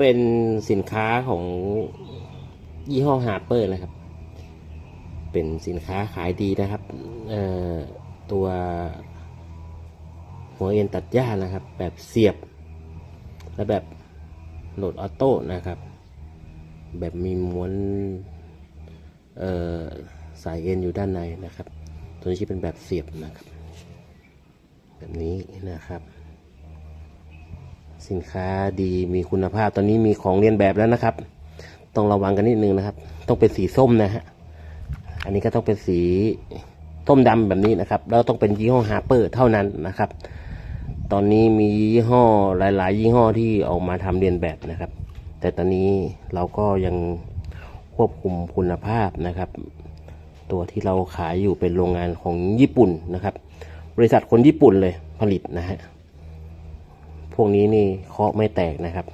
เป็นสินค้าของยี่ห้อฮาร์เปอร์นะครับ เป็นสินค้าขายดีนะครับตัวหัวเอ็นตัดหญ้านะครับ แบบเสียบ และแบบโหลดออโต้นะครับ แบบมีม้วนสายเอ็นอยู่ด้านในนะครับ ตัวนี้เป็นแบบเสียบนะครับ แบบนี้นะครับ สินค้าดีมีคุณภาพตอนนี้มีของเรียนแบบแล้วนะครับ ต้องระวังกันนิดนึงนะครับ ต้องเป็นสีส้มนะฮะอันนี้ก็ต้องเป็นสีส้มดำแบบนี้นะครับ แล้วต้องเป็นยี่ห้อฮาร์เปอร์เท่านั้นนะครับ ตอนนี้มียี่ห้อหลาย ๆ ยี่ห้อที่ออกมาทำเรียนแบบนะครับ แต่ตอนนี้เราก็ยังควบคุมคุณภาพนะครับ ตัวที่เราขายอยู่เป็นโรงงานของญี่ปุ่นนะครับ บริษัทคนญี่ปุ่นเลยผลิตนะฮะ วกนี้นี่เคาะไม่แตกนะครับ